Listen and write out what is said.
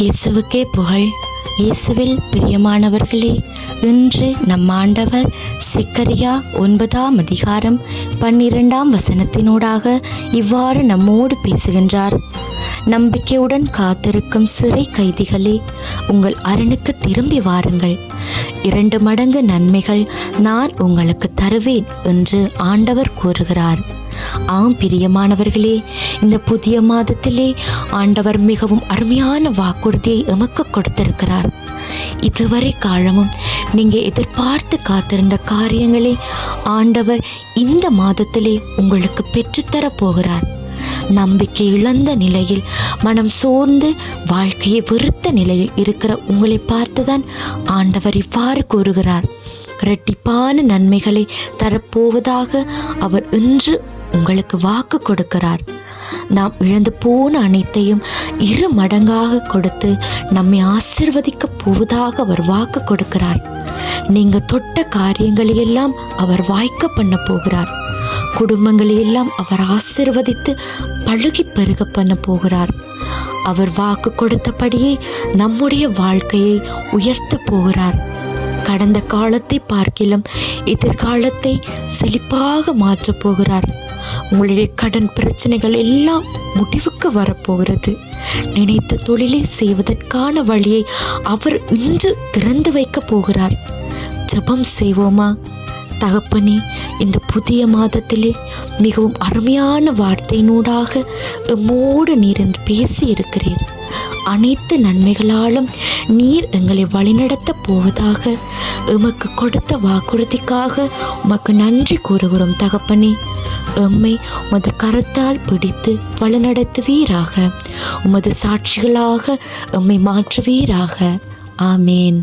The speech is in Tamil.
இயேசுவுக்கே புகழ். இயேசுவில் பிரியமானவர்களே இன்று நம் ஆண்டவர் சிக்கரியா ஒன்பதாம் அதிகாரம் பன்னிரெண்டாம் வசனத்தினூடாக இவ்வாறு நம்மோடு பேசுகின்றார். நம்பிக்கையுடன் காத்திருக்கும் சிறை கைதிகளே உங்கள் அரணுக்கு திரும்பி வாருங்கள். இரண்டு மடங்கு நன்மைகள் நான் உங்களுக்கு தருவேன் என்று ஆண்டவர் கூறுகிறார். ஆம் பிரியமானவர்களே இந்த புதிய மாதத்திலே ஆண்டவர் மிகவும் அருமையான வாக்குறுதியை எமக்கு கொடுத்திருக்கிறார். இதுவரை காலமும் நீங்க எதிர்பார்த்து காத்திருந்த காரியங்களை ஆண்டவர் இந்த மாதத்திலே உங்களுக்கு பெற்றுத்தர போகிறார். நம்பிக்கை இழந்த நிலையில் மனம் சோர்ந்து வாழ்க்கையை வெறுத்த நிலையில் இருக்கிற உங்களை பார்த்துதான் ஆண்டவர் இவ்வாறு கூறுகிறார். இரட்டிப்பான நன்மைகளை தரப்போவதாக அவர் இன்று உங்களுக்கு வாக்கு கொடுக்கிறார். நாம் இழந்து போன அனைத்தையும் இரு மடங்காக கொடுத்து நம்மை ஆசிர்வதிக்க போவதாக அவர் வாக்கு கொடுக்கிறார். நீங்க தொட்ட காரியங்களை எல்லாம் அவர் வாய்க்க பண்ண போகிறார். குடும்பங்களை எல்லாம் அவர் ஆசிர்வதித்து பழுகி பெருக பண்ண போகிறார். அவர் வாக்கு கொடுத்தபடியே நம்முடைய வாழ்க்கையை உயர்த்த போகிறார். கடந்த காலத்தை பார்க்கிலும் எதிர்காலத்தை செழிப்பாக மாற்றப் போகிறார். உங்களுடைய கடன் பிரச்சனைகள் எல்லாம் முடிவுக்கு வரப்போகிறது. நினைத்த தொழிலை செய்வதற்கான வழியை அவர் இன்று திறந்து வைக்கப் போகிறார். ஜெபம் செய்வோமா? தகப்பனே இந்த புதிய மாதத்திலே மிகவும் அருமையான வார்த்தையினூடாக எம்மோடு நீர் என்று பேசி இருக்கிறீர் அனைத்து நன்மைகளாலும் நீர் எங்களை வழிநடத்த போவதாக எமக்கு கொடுத்த வாக்குறுதிக்காக உமக்கு நன்றி கூறுகிறோம் தகப்பனே. எம்மை உமது கரத்தால் பிடித்து வழிநடத்துவீராக. உமது சாட்சிகளாக எம்மை மாற்றுவீராக. ஆமேன்.